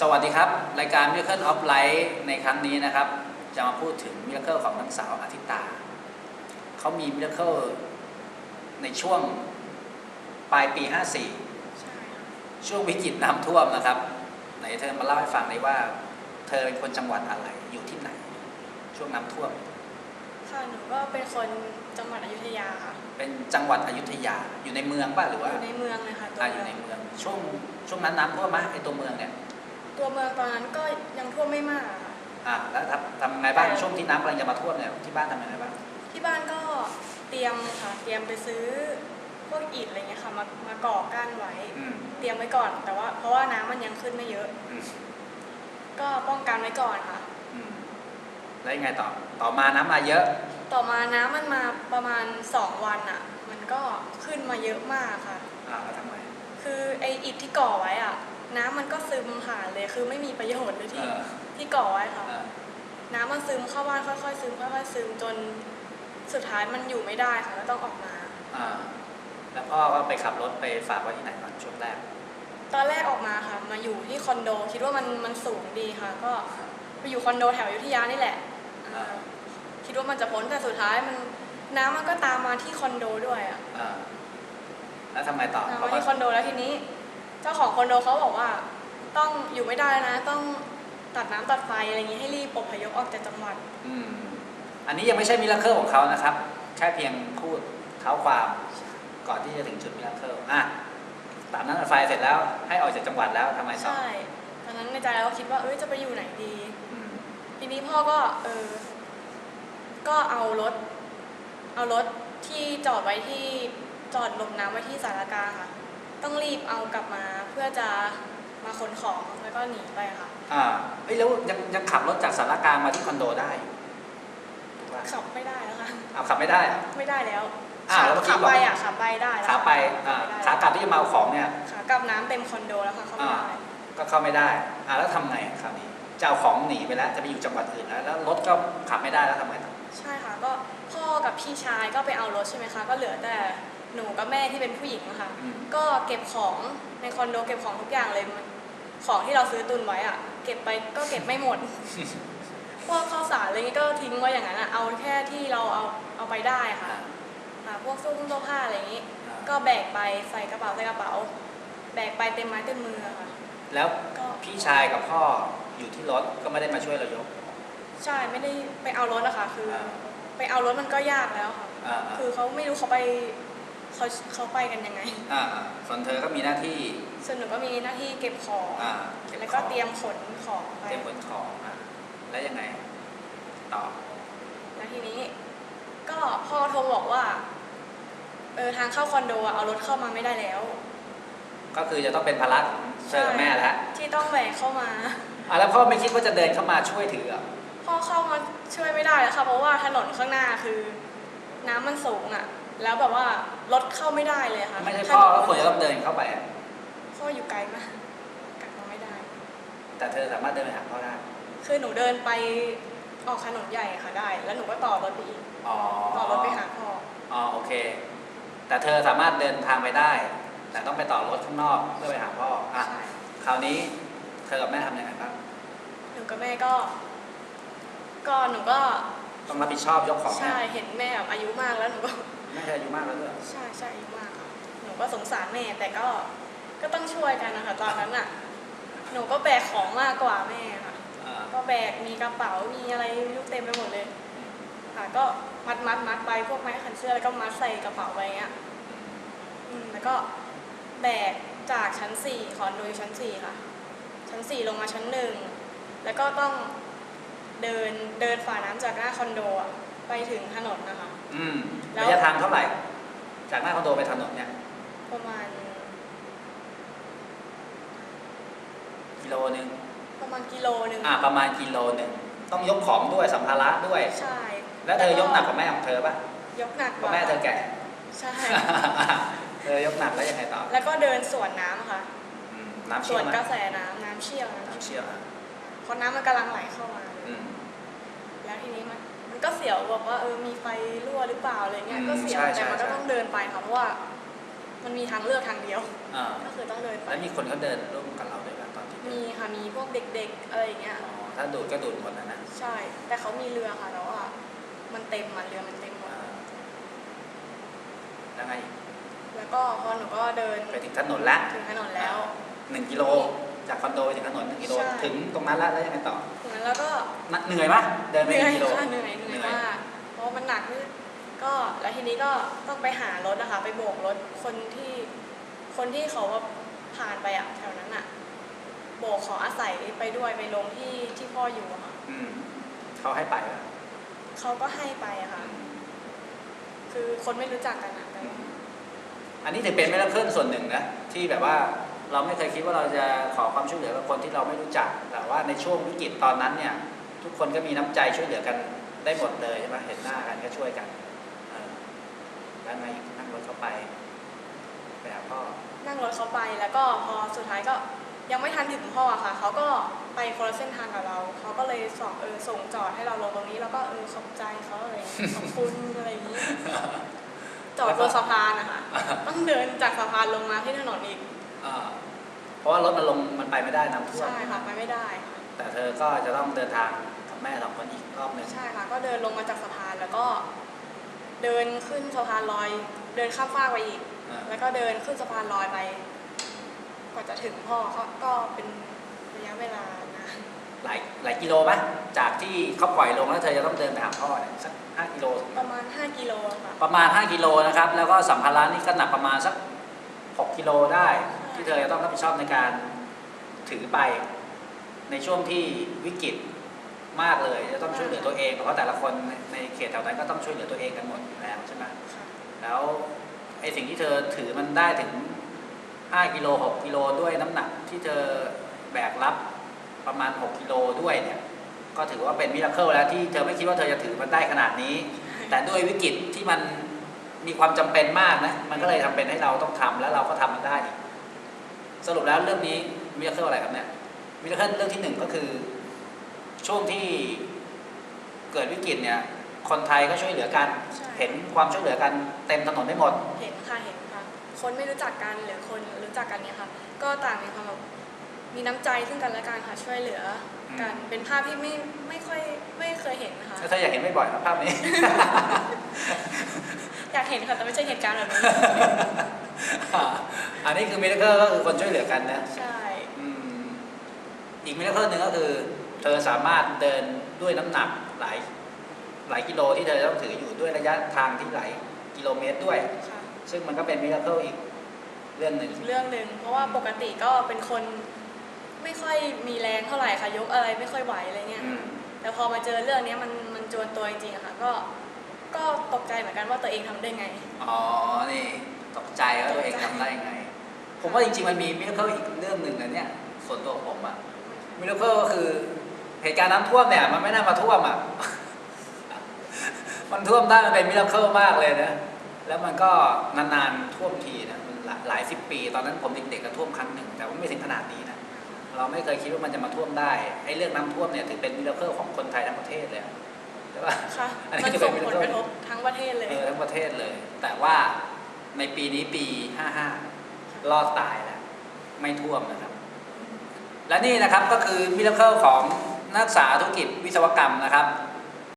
สวัสดีครับ รายการ Miracle of Life ในครั้งนี้นะครับ จะมาพูดถึง Miracle ของนางสาวอาทิตา เขามี Miracle ในช่วงปลายปี 54ใช่ค่ะช่วงวิกฤตน้ำท่วมนะครับ ไหนเธอมาเล่าให้ฟังได้ว่า เธอเป็นคนจังหวัดอะไรอยู่ที่ไหน ช่วงน้ำท่วม ค่ะ หนูก็เป็นคนจังหวัดอยุธยาค่ะ เป็นจังหวัดอยุธยาอยู่ในเมืองป่ะหรือว่าอยู่ในเมืองเลยค่ะตัวอ่าอยู่ในเมืองเมืองช่วงช่วงนั้นน้ำท่วมไหมไอตัวเมืองเนี่ย ตัวเมืองตอนนั้นก็ยังท่วมไม่มากค่ะอ่าแล้วทำทำไงบ้างช่วงที่น้ำกำลังจะมาท่วมเนี่ยที่บ้านทำยังไงบ้างที่บ้านก็เตรียมค่ะเตรียมไปซื้อพวกอิฐอะไรเงี้ยค่ะมามาก่อกั้นไว้ อืมเตรียมไว้ก่อน แต่ว่าเพราะว่าน้ำมันยังขึ้นไม่เยอะ อืมก็ป้องกันไว้ก่อนค่ะ อืมแล้วยังไงต่อต่อมาน้ำมาเยอะ ต่อมาน้ำมันมาประมาณ 2 วันอะ มันก็ขึ้นมาเยอะมากค่ะ อ่าแล้วทำไงคือไออิฐที่ก่อไว้อะ น้ำมันก็ซึมผ่านเลยคือไม่มีประโยชน์เลยเอที่อที่ก่อไว้ค่ะเออน้ำมันซึมเข้าบ้านค่อยๆซึมค่อยๆซึมจนสุดท้ายมันอยู่ไม่ได้ค่ะก็ต้องออกมา อ่าแล้วพ่อก็ไปขับรถไปฝากไว้ที่ไหนก่อนช่วงแรก ตอนแรกออกมาค่ะ มาอยู่ที่คอนโด คิดว่ามันมันสูงดีค่ะ ก็ไปอยู่คอนโดแถวอยุธยานี่แหละอ่าคิดว่ามันจะพ้นแต่สุดท้ายมันน้ำมันก็ตามมาที่คอนโดด้วยอะอ่าแล้วทำไงต่อตามเขามาก็ที่คอนโดแล้วทีนี้ เจ้าของคอนโดเขาบอกว่าต้องอยู่ไม่ได้นะ ต้องตัดน้ำตัดไฟอะไรอย่างงี้ให้รีบอพยพออกจากจังหวัด อืมอันนี้ยังไม่ใช่มิราเคิลของเขานะครับ แค่เพียงพูดเท้าความก่อนที่จะถึงจุดมิราเคิลอะตามนั้นไฟเสร็จแล้วให้ออกจากจังหวัดแล้วทำไงต่อใช่ตอนนั้นในใจเราก็คิดว่าเอ้ยจะไปอยู่ไหนดี อืมทีนี้พ่อก็เออ ก็เอารถ เอารถที่จอดไว้ที่จอดหลบน้ำไว้ที่สารกลางค่ะ ต้องรีบเอากลับมาเพื่อจะมาขนของแล้วก็หนีไปค่ะ อ่าเอ้ยแล้วยังยังขับรถจากสารกลางมาที่คอนโดได้อยู่ถูกป่ะขับไม่ได้แล้วค่ะเอาขับไม่ได้อะ ไม่ได้แล้วอ้าวแล้วเมื่อกี้ขาบอก ไปอะขาไปได้แล้วขาไปอ่าขับขากลับที่จะมาเอาของเนี่ย ขากลับน้ำเต็มคอนโดแล้วค่ะเข้าไม่ได้ก็เข้าไม่ได้อ่าแล้วทำไงคราวนี้จะเอาของหนีไปแล้วจะไปอยู่จังหวัดอื่นแล้วแล้วรถก็ขับไม่ได้แล้วทำไงต่อ ใช่ค่ะก็พ่อกับพี่ชายก็ไปเอารถใช่ไหมคะ ก็เหลือแต่หนูกับแม่ที่เป็นผู้หญิงอะค่ะ อืม ก็เก็บของในคอนโดเก็บของทุกอย่างเลยมันของที่เราซื้อตุนไว้อะเก็บไปก็เก็บไม่หมด พวกข้าวสารอะไรนี้ก็ทิ้งไว้อย่างนั้นอะเอาแค่ที่เราเอาเอาไปได้ค่ะอ่าอ่าพวกเสื้อผงเสื้อผ้าอะไรอย่างนี้อ่าก็แบกไปใส่กระเป๋าใส่กระเป๋า แบกไปเต็มไม้เต็มมืออะค่ะ แล้วก็พี่ชายกับพ่ออยู่ที่รถก็ไม่ได้มาช่วยเรายก ใช่ไม่ได้ไปเอารถอะค่ะ คืออ่าไปเอารถมันก็ยากแล้วค่ะอ่าคือเขาไม่รู้เขาไปเขาเขาไปกันยังไง อ่าอ่าส่วนเธอก็มีหน้าที่ส่วนหนูก็มีหน้าที่เก็บของอ่าเบแล้วขก็องเตรียมขนของไปเตรียมขนของอะแล้วยังไงต่อแล้วทีนี้ ก็พ่อโทรบอกว่าเออทางเข้าคอนโดอะเอารถเข้ามาไม่ได้แล้ว ก็คือจะต้องเป็นภาระของเธอกับแม่แล้วที่ต้องแบกเข้ามา อะแล้วพ่อไม่คิดว่าจะเดินเข้ามาช่วยถือเหรอ พ่อเข้ามาช่วยไม่ได้แล้วค่ะเพราะว่าถนนข้างหน้าคือ น้ำมันสูงอะ แล้วแบบว่ารถเข้าไม่ได้เลยค่ะไม่ใช่พ่อก็ควรจะต้องเดินเข้าไปอะพ่ออยู่ไกลมากกลับมาไม่ได้ แต่เธอสามารถเดินไปหาพ่อได้คือหนูเดินไปออกถนนใหญ่ค่ะได้ แล้วหนูก็ต่อรถไปอีกอ๋อต่อรถไปหาพ่ออ๋อโอเค แต่เธอสามารถเดินทางไปได้ แต่ต้องไปต่อรถข้างนอกเพื่อไปหาพ่ออะใช่คราวนี้เธอกับแม่ทำยังไงบ้าง หนูกับแม่ก็ ก็หนูก็ต้องรับผิดชอบยกของใช่แม่เห็นแม่แบบอายุมากแล้วหนูก็แม่เธออายุมากแล้วด้วยใช่ใช่อายุมากค่ะหนูก็สงสารแม่แต่ก็ก็ต้องช่วยกันนะคะตอนนั้นอะหนูก็แบกของมากกว่าแม่ค่ะ อ่าก็แบกมีกระเป๋ามีอะไรไม่รู้เต็มไปหมดเลยค่ะก็มัดมัดมัดไปพวกไม้ขันเสื้อแล้วก็มัดใส่กระเป๋าไปอย่างเงี้ยอืมแล้วก็แบกจากชั้นสี่คอนโดอยู่ชั้นสี่ค่ะ ชั้นสี่ลงมาชั้นหนึ่งแล้วก็ต้อง เดินเดินฝ่าน้ำจากหน้าคอนโดอะไปถึงถนนนะคะ อืมแล้ว ระยะทางเท่าไหร่ จากหน้าคอนโดไปถนนเนี่ย ประมาณกิโลนึงประมาณกิโลหนึ่งอ่าประมาณกิโลหนึ่งต้องยกของด้วยสัมภาระด้วย ใช่แล้วเธอยกหนักกว่าแม่ของเธอป่ะยกหนักเพกราะว่าแม่เธอแก่ ใช่ เธอยกหนักแล้วยังไงต่อแล้วก็เดินสวนน้ำค่ะ อืมน้ำสเชี่ยววนไหมกระแสน้ำน้ำเชี่ยวน้ำเชี่ยวอะเพราะน้ำมันกำลังไหลเข้ามา อืม แล้วทีนี้มันมันก็เสียวบอกว่าเออมีไฟรั่วหรือเปล่าอะไรเงี้ย อืมก็เสียวใช่แต่มันใช่ก็ต้องเดินไปค่ะเพราะว่า มันมีทางเลือกทางเดียว อ่าก็คือต้องเดินไป แล้วมีคนเขาเดินร่วมกับเราด้วยป่ะตอนที่มีค่ะมีพวกเด็กๆอะไรอย่างเงี้ย อ๋อถ้าดูดก็ดูดหมดนะนะใช่ แต่เขามีเรือค่ะแล้วอะมันเต็มมันเรือมันเต็มหมด อ่าแล้วไงอีกแล้วก็พอหนูก็เดินไปถึงถนนละ ถึงถนนแล้ว หนึ่งกิโล จากคอนโดไปถึงถนนหนึ่งกิโลใช่ ถึงตรงนั้นแล้วแล้วยังไงต่อถึงนั้นแล้วก็น่ะเหนื่อยปะเดินเหไปหนื่อยนึ่งกิโล ค่ะเหนื่อยเหนื่อยมากเพราะมันหนักนี่ก็แล้วทีนี้ก็ต้องไปหารถนะคะไปโบกรถคนที่คนที่เขาแบบผ่านไปอะแถวนั้นอะโบกขออาศัยไปด้วยไปลงที่ที่พ่ออยู่อะค่ะอืมเขาให้ไปปะเขาก็ให้ไปอะค่ะ คือคนไม่รู้จักกันอะแต่อืมอันนี้ถือเป็นไม่รับเคลื่อนส่วนหนึ่งนะที่แบบว่า เราไม่เคยคิดว่าเราจะขอความช่วยเหลือกับคนที่เราไม่รู้จัก แต่ว่าในช่วงวิกฤตตอนนั้นเนี่ย ทุกคนก็มีน้ำใจช่วยเหลือกันได้หมดเลยใช่ไหมเห็นหน้ากันก็ช่วยกันเออแล้วไงอีกนั่งรถเข้าไปไปหาพ่อนั่งรถเขาไปแล้วก็พอสุดท้ายก็ยังไม่ทันถึงพ่ออะค่ะเขาก็ไปคนละเส้นทางกับเราเขาก็เลยสอบเออส่งจอดให้เราลงตรงนี้แล้วก็เออขอบใจเขาอะไรอย่างเงี้ยขอบคุณอะไรอย่างนี้จอดบนสะพานนะคะต้องเดินจากสะพานลงมาที่ถนนอีก อ่าเพราะว่ารถมันลงมันไปไม่ได้น้ำท่วมใช่ค่ะไปไม่ได้ค่ะแต่เธอก็จะต้องเดินทางกับแม่สองคนอีกรอบหนึ่งใช่ค่ะ ก็เดินลงมาจากสะพานแล้วก็ เดินขึ้นสะพานลอย เดินข้ามฟากไปอีก อ่าแล้วก็เดินขึ้นสะพานลอยไปกว่าจะถึงพ่อก็ก็เป็นระยะเวลานะหลายหลายกิโลไหมจากที่เขาปล่อยลงแล้วเธอจะต้องเดินไปหาพ่อเนี่ยสักห้ากิโล ประมาณ 5 กิโลค่ะ ประมาณ 5 กิโลนะครับ แล้วก็สัมภาระนี่ก็หนักประมาณสัก 6 กิโลได้ ที่เธอจะต้องรับผิดชอบในการถือไปในช่วงที่วิกฤตมากเลยจะต้องช่วยเหลือตัวเอง เพราะแต่ละคนในในเขตแถวนั้นก็ต้องช่วยเหลือตัวเองกันหมดอยู่แล้วใช่ไหมค่ะแล้วไอ้สิ่งที่เธอถือมันได้ถึง 5กิโล6กิโลด้วยน้ำหนักที่เธอแบกรับประมาณ 6กิโลด้วยเนี่ยก็ถือว่าเป็นมิราเคิลแล้วที่เธอไม่คิดว่าเธอจะถือมันได้ขนาดนี้ แต่ด้วยวิกฤตที่มันมีความจำเป็นมากนะมันก็เลยทำเป็นให้เราต้องทำแล้วเราก็ทำมันได้อีก สรุปแล้วเรื่องนี้มิราเคิลอะไรครับเนี่ยมิราเคิลเรื่องที่หนึ่งก็คือ ช่วงที่เกิดวิกฤตเนี่ย คนไทยก็ช่วยเหลือกัน ใช่ เห็นความช่วยเหลือกันเต็มถนนได้หมด เห็นค่ะเห็นค่ะ คนไม่รู้จักกันหรือคนรู้จักกันเนี่ยค่ะ ก็ต่างมีความแบบมีน้ำใจซึ่งกันและกันค่ะช่วยเหลือกัน เป็นภาพที่ไม่ไม่ค่อยไม่เคยเห็นนะคะถ้าเธออยากเห็นบ่อยๆครับภาพนี้ อยากเห็นค่ะแต่ไม่ใช่เหตุการณ์แบบนี้ อันนี้คือมิราเคิลก็คือคนช่วยเหลือกันนะใช่อืมอีกมิราเคิลหนึ่งก็คือ เธอสามารถเดินด้วยน้ำหนักหลายหลายกิโลที่เธอต้องถืออยู่ด้วยระยะทางที่หลายกิโลเมตรด้วยค่ะซึ่งมันก็เป็นมิราเคิลอีกเรื่องหนึ่งอีกเรื่องหนึ่งเพราะว่าปกติก็เป็นคนไม่ค่อยมีแรงเท่าไหร่ค่ะยกอะไรไม่ค่อยไหวอะไรเงี้ยอืมแต่พอมาเจอเรื่องเนี้ยมันมันจวนตัวจริงๆอะค่ะก็ก็ตกใจเหมือนกันว่าตัวเองทำได้ไง อ๋อ นี่ ตกใจว่าตัวเองทำได้ไง ผมว่าจริงๆมันมีมิราเคิลอีกเรื่องหนึ่งนะเนี่ย ส่วนตัวผมอะมิราเคิลก็คือเหตุการณ์น้ำท่วมเนี่ยมันไม่น่ามาท่วมอะมันท่วมได้มันเป็นมิราเคิลมากเลยนะ แล้วมันก็นานๆท่วมทีนะมันหลายหลายสิบปี ตอนนั้นผมเด็กๆก็ท่วมครั้งหนึ่ง แต่ว่าไม่ถึงขนาดนี้นะ เราไม่เคยคิดว่ามันจะมาท่วมได้ ไอ้เรื่องน้ำท่วมเนี่ยถือเป็นมิราเคิลของคนไทยทั้งประเทศเลยอะใช่ปะค่ะอันนี้มันจะเป็ส่นงผลกระทบทั้งประเทศเลยเออทั้งประเทศเลย แต่ว่า ในปีนี้ปี 55 รอดตายแล้ว ไม่ท่วมนะครับ และนี่นะครับก็คือมิราเคิลของนักศึกษาธุรกิจวิศวกรรมนะครับ